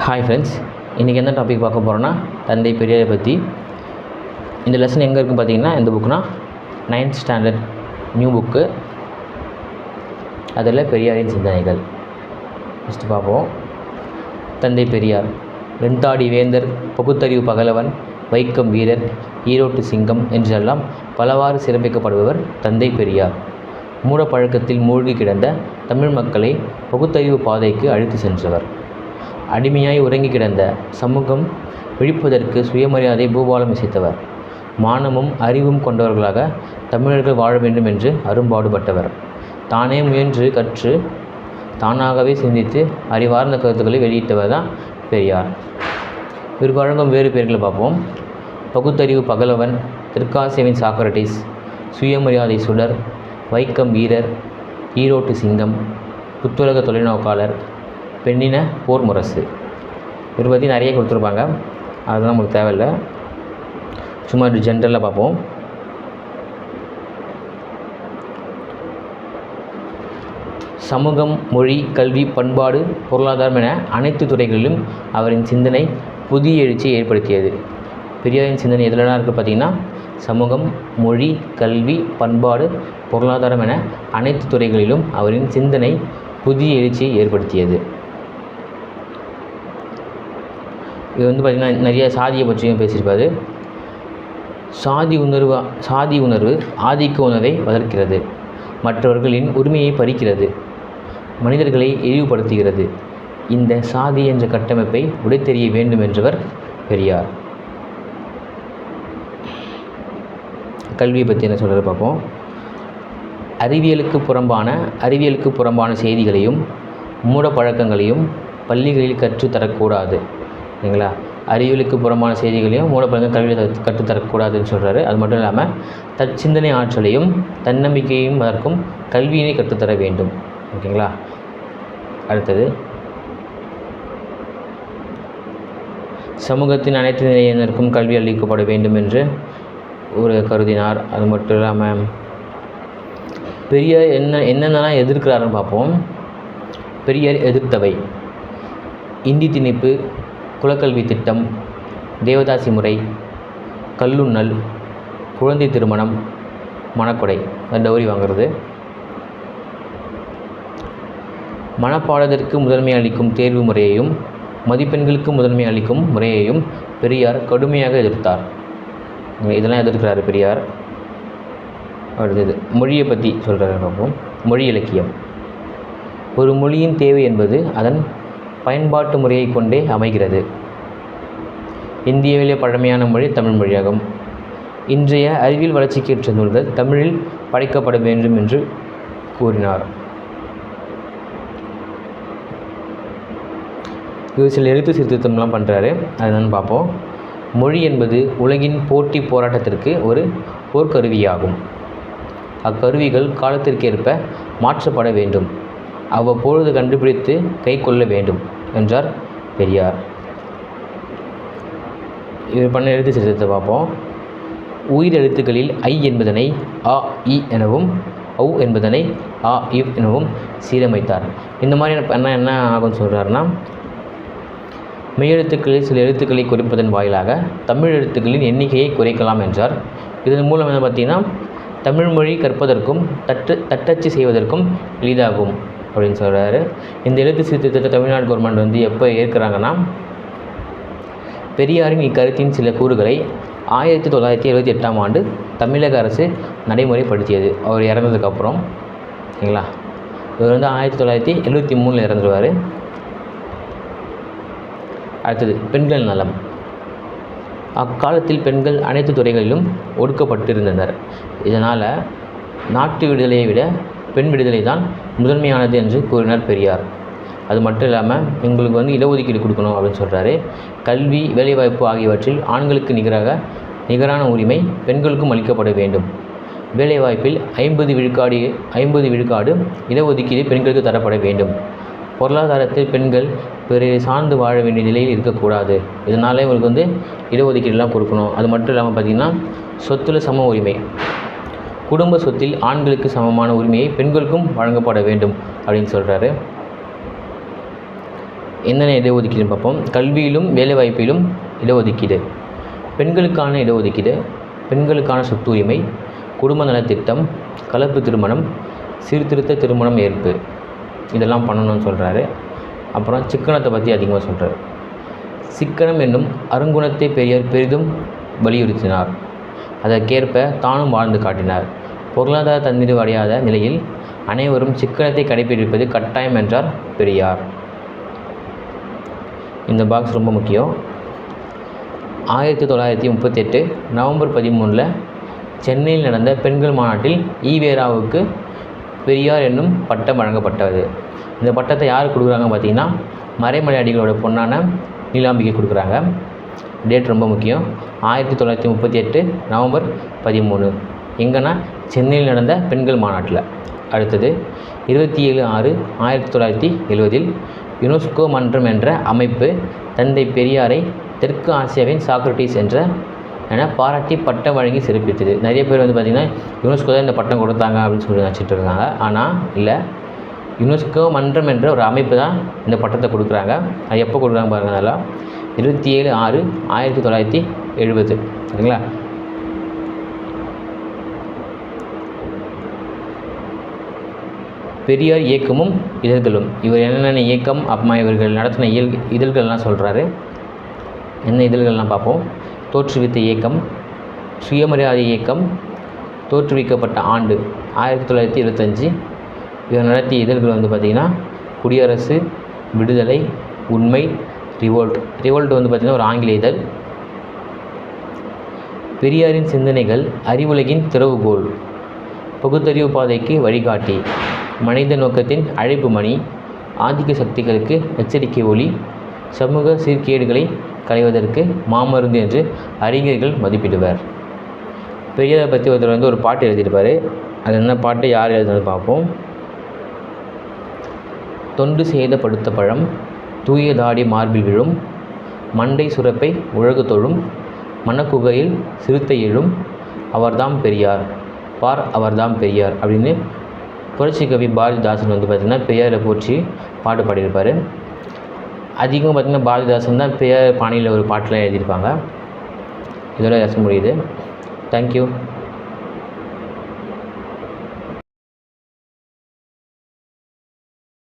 Hi friends இன்றைக்கி என்ன topic பார்க்க போகிறோன்னா தந்தை பெரியாரை பற்றி இந்த லெசன் எங்கே இருக்குன்னு பார்த்தீங்கன்னா இந்த புக்குனா நைன்த் ஸ்டாண்டர்ட் நியூ புக்கு அதில் பெரியாரின் சிந்தனைகள். ஃபஸ்ட்டு பார்ப்போம். தந்தை பெரியார் வெண்தாடி வேந்தர் பகுத்தறிவு பகலவன் வைக்கம் வீரர் ஈரோட்டு சிங்கம் என்றெல்லாம் பலவாறு சிறப்பிக்கப்படுபவர் தந்தை பெரியார். மூடப்பழக்கத்தில் மூழ்கி கிடந்த தமிழ் மக்களை பகுத்தறிவு பாதைக்கு அழைத்து சென்றவர். அடிமையாய் உறங்கி கிடந்த சமூகம் விழிப்பதற்கு சுயமரியாதை பூபாலம் இசைத்தவர். மானமும் அறிவும் கொண்டவர்களாக தமிழர்கள் வாழ வேண்டும் என்று அரும்பாடுபட்டவர். தானே முயன்று கற்று தானாகவே சிந்தித்து அறிவார்ந்த கருத்துக்களை வெளியிட்டவர் தான் பெரியார். இவர் வழங்கும் வேறு பெயர்களை பார்ப்போம். பகுத்தறிவு பகலவன் தெற்காசியாவின் சாக்ரட்டிஸ் சுயமரியாதை சுடர் வைக்கம் வீரர் ஈரோட்டு சிங்கம் புத்துலக தொலைநோக்காளர் பெண்ணின போர் முரசு. இவர் பற்றி நிறைய கொடுத்துருப்பாங்க. அதெல்லாம் நமக்கு தேவையில்லை. சும்மா ஜென்ரலில் பார்ப்போம். சமூகம் மொழி கல்வி பண்பாடு பொருளாதாரம் என அனைத்து துறைகளிலும் அவரின் சிந்தனை புதிய எழுச்சியை ஏற்படுத்தியது. பெரியாரின் சிந்தனை எதுலலாம் இருக்குது பார்த்திங்கன்னா சமூகம் மொழி கல்வி பண்பாடு பொருளாதாரம் என அனைத்து துறைகளிலும் அவரின் சிந்தனை புதிய எழுச்சியை ஏற்படுத்தியது. இது வந்து பார்த்திங்கன்னா நிறைய சாதியை பற்றியும் பேசியிருப்பார். சாதி உணர்வு சாதி உணர்வு ஆதிக்க உணர்வை வளர்க்கிறது. மற்றவர்களின் உரிமையை பறிக்கிறது. மனிதர்களை இழிவுபடுத்துகிறது. இந்த சாதி என்ற கட்டமைப்பை உடைத்தெறிய வேண்டும் என்றவர் பெரியார். கல்வியை பற்றி என்ன சொல்கிறது பார்ப்போம். அறிவியலுக்கு புறம்பான அறிவியலுக்கு புறம்பான செய்திகளையும் மூட பழக்கங்களையும் பள்ளிகளில் கற்றுத்தரக்கூடாது. சரிங்களா அறிவியலுக்கு புறமான செய்திகளையும் மூலப்பழங்கள் கல்வியில் கற்றுத்தரக்கூடாதுன்னு சொல்கிறாரு அது மட்டும் இல்லாமல் தற்சிந்தனை ஆற்றலையும் தன்னம்பிக்கையும் வளர்க்கும் கல்வியினை கற்றுத்தர வேண்டும். ஓகேங்களா? அடுத்தது. சமூகத்தின் அனைத்து நிலையினருக்கும் கல்வி அளிக்கப்பட வேண்டும் என்று ஒரு கருதினார். அது மட்டும் இல்லாமல் பெரிய என்ன என்னென்னலாம் எதிர்க்கிறாருன்னு பார்ப்போம். பெரியார் எதிர்த்தவை. இந்தி திணிப்பு குலக்கல்வி திட்டம் தேவதாசி முறை கல்லுண்ணல் குழந்தை திருமணம் மணக்கொடை டௌரி வாங்குறது. மனப்பாடத்திற்கு முதன்மை அளிக்கும் தேர்வு முறையையும் மதிப்பெண்களுக்கு முதன்மை அளிக்கும் முறையையும் பெரியார் கடுமையாக எதிர்த்தார். இதெல்லாம் எதிர்க்கிறார் பெரியார். அடுத்தது மொழியை பற்றி சொல்கிறார் மொழி இலக்கியம். ஒரு மொழியின் தேவை என்பது அதன் பயன்பாட்டு முறையை கொண்டே அமைகிறது. இந்தியாவிலே பழமையான மொழி தமிழ் மொழியாகும். இன்றைய அறிவியல் வளர்ச்சிக்கேற்ற நூல்கள் தமிழில் படைக்கப்பட வேண்டும் என்று கூறினார். இவர் சில எழுத்து சீர்திருத்தம்லாம் பண்ணுறாரு அது என்னன்னு பார்ப்போம். மொழி என்பது உலகின் போட்டி போராட்டத்திற்கு ஒரு போர்க்கருவியாகும். அக்கருவிகள் காலத்திற்கேற்ப மாற்றப்பட வேண்டும். அவ்வப்பொழுது கண்டுபிடித்து கை கொள்ள வேண்டும். என்றார் பெரியார். இவர் பண்ண எழுத்து சீர்திருத்தத்தை பார்ப்போம். உயிர் எழுத்துக்களில் ஐ என்பதனை அ இ எனவும் ஔ என்பதனை ஆ இவ் எனவும் சீரமைத்தார். இந்த மாதிரி பண்ணால் என்ன ஆகும்னு சொல்கிறாருன்னா மெய்யெழுத்துக்களில் சில எழுத்துக்களை குறைப்பதன் வாயிலாக தமிழ் எழுத்துக்களின் எண்ணிக்கையை குறைக்கலாம் என்றார். இதன் மூலம் என்ன பார்த்தீங்கன்னா தமிழ்மொழி கற்பதற்கும் தட்டு தட்டச்சு செய்வதற்கும் எளிதாகும். அப்படின்னு சொல்கிறாரு இந்த எழுத்து சீர்திருத்தத்தை தமிழ்நாடு கவர்மெண்ட் வந்து எப்போ ஏற்கிறாங்கன்னா பெரியாரின் இக்கருத்தின் சில கூறுகளை ஆயிரத்தி தொள்ளாயிரத்தி எழுபத்தி எட்டாம் ஆண்டு தமிழக அரசு நடைமுறைப்படுத்தியது. அவர் இறந்ததுக்கப்புறம் சரிங்களா? இவர் வந்து ஆயிரத்தி தொள்ளாயிரத்தி எழுபத்தி மூணில் இறந்துருவார். அடுத்தது பெண்கள் நலம். அக்காலத்தில் பெண்கள் அனைத்து துறைகளிலும் ஒடுக்கப்பட்டிருந்தனர். இதனால் நாட்டு விடுதலையை விட பெண் விடுதலை தான் முதன்மையானது என்று கூறினார் பெரியார். அது மட்டும் இல்லாமல் எங்களுக்கு வந்து இடஒதுக்கீடு கொடுக்கணும் அப்படின்னு சொல்கிறாரு கல்வி வேலைவாய்ப்பு ஆகியவற்றில் ஆண்களுக்கு நிகராக நிகரான உரிமை பெண்களுக்கும் அளிக்கப்பட வேண்டும். வேலைவாய்ப்பில் ஐம்பது விழுக்காடு ஐம்பது விழுக்காடு இடஒதுக்கீடு பெண்களுக்கு தரப்பட வேண்டும். பொருளாதாரத்தில் பெண்கள் பிறரை சார்ந்து வாழ வேண்டிய நிலையில் இருக்கக்கூடாது. இதனால் இவங்களுக்கு வந்து இடஒதுக்கீடுலாம் கொடுக்கணும். அது மட்டும் இல்லாமல் பார்த்திங்கன்னா சொத்துல சம உரிமை. குடும்ப சொத்தில் ஆண்களுக்கு சமமான உரிமையை பெண்களுக்கும் வழங்கப்பட வேண்டும் அப்படின்னு சொல்கிறாரு என்னென்ன இடஒதுக்கீடுன்னு பார்ப்போம். கல்வியிலும் வேலைவாய்ப்பிலும் இடஒதுக்கீடு. பெண்களுக்கான இடஒதுக்கீடு பெண்களுக்கான சொத்துரிமை குடும்ப நலத்திட்டம் கலப்பு திருமணம் சீர்திருத்த திருமணம் ஏற்பு. இதெல்லாம் பண்ணணும்னு சொல்கிறாரு அப்புறம் சிக்கனத்தை பற்றி அதிகமாக சொல்கிறார் சிக்கனம் என்னும் அருங்குணத்தை பெரியார் பெரிதும் வலியுறுத்தினார். அதற்கேற்ப தானும் வாழ்ந்து காட்டினார். பொருளாதார தன்னிறைவு அடையாத நிலையில் அனைவரும் சிக்கனத்தை கடைபிடிப்பது கட்டாயம் என்றார் பெரியார். இந்த பாக்ஸ் ரொம்ப முக்கியம். ஆயிரத்தி தொள்ளாயிரத்தி முப்பத்தெட்டு நவம்பர் பதிமூணில் சென்னையில் நடந்த பெண்கள் மாநாட்டில் ஈவேராவுக்கு பெரியார் என்னும் பட்டம் வழங்கப்பட்டது. இந்த பட்டத்தை யார் கொடுக்குறாங்க பார்த்தீங்கன்னா மறைமலை அடிகளோட பொண்ணான நீலாம்பிகை கொடுக்குறாங்க. டேட் ரொம்ப முக்கியம். ஆயிரத்தி தொள்ளாயிரத்தி முப்பத்தி எட்டு நவம்பர் பதிமூணு. எங்கன்னா சென்னையில் நடந்த பெண்கள் மாநாட்டில். அடுத்தது இருபத்தி ஏழு ஆறு ஆயிரத்தி தொள்ளாயிரத்தி எழுவதில் யுனெஸ்கோ மன்றம் என்ற அமைப்பு தந்தை பெரியாரை தெற்கு ஆசியாவின் சாக்ரட்டிஸ் என்ற என பாராட்டி பட்டம் வழங்கி சிறப்பித்தது. நிறைய பேர் வந்து பார்த்திங்கன்னா யுனெஸ்கோ தான் இந்த பட்டம் கொடுத்தாங்க அப்படின்னு சொல்லி நினச்சிட்டு இருக்காங்க. ஆனால் இல்லை. யுனெஸ்கோ மன்றம் என்ற ஒரு அமைப்பு தான் இந்த பட்டத்தை கொடுக்குறாங்க. அது எப்போ கொடுக்குறாங்க பாருங்கள் அதெல்லாம். இருபத்தி ஏழு ஆறு ஆயிரத்தி தொள்ளாயிரத்தி எழுபது. சரிங்களா? பெரியார் இயக்கமும் இதழ்களும். இவர் என்னென்ன இயக்கம் அப்புறமா இவர்கள் நடத்தின இயல் இதழ்கள்லாம் சொல்கிறாரு என்ன இதழ்கள்லாம் பார்ப்போம்? தோற்றுவித்த இயக்கம் சுயமரியாதை இயக்கம் தோற்றுவிக்கப்பட்ட ஆண்டு ஆயிரத்தி தொள்ளாயிரத்தி இருபத்தஞ்சி. இவர் நடத்திய இதழ்கள் வந்து பார்த்திங்கன்னா குடியரசு விடுதலை உண்மை ரிவோல்ட் ரிவோல்ட் வந்து பார்த்திங்கன்னா ஒரு ஆங்கில இதழ் பெரியாரின் சிந்தனைகள் அறிவுலகின் திறவுகோல் பகுத்தறிவு பாதைக்கு வழிகாட்டி மனித நோக்கத்தின் அழைப்பு மணி ஆதிக்க சக்திகளுக்கு எச்சரிக்கை ஒளி சமூக சீர்கேடுகளை களைவதற்கு மாமருந்து என்று அறிஞர்கள் மதிப்பிடுவர். பெரியாரை பற்றி ஒருத்தர் வந்து ஒரு பாட்டு எழுதியிருப்பார். அது என்ன பாட்டு யார் எழுதுனது பார்ப்போம். தொண்டு செய்த படுத்த பழம் தூய தாடி மார்பில் விழும் மண்டை சுரப்பை உலகு தொழும் மணக்குகையில் சிறுத்தை எழும் அவர்தாம் பெரியார் பார் அவர்தாம் பெரியார் அப்படின்னு புரட்சி கவி பாரதிதாசன் வந்து பார்த்திங்கன்னா பெரியாரை போற்றி பாட்டு பாடியிருப்பார். அதிகமாக பார்த்திங்கன்னா பாரதிதாசன் தான் பெரியார் பாணியில் ஒரு பாட்டெலாம் எழுதியிருப்பாங்க. இதோட ரசம் முடியுது. தேங்க்யூ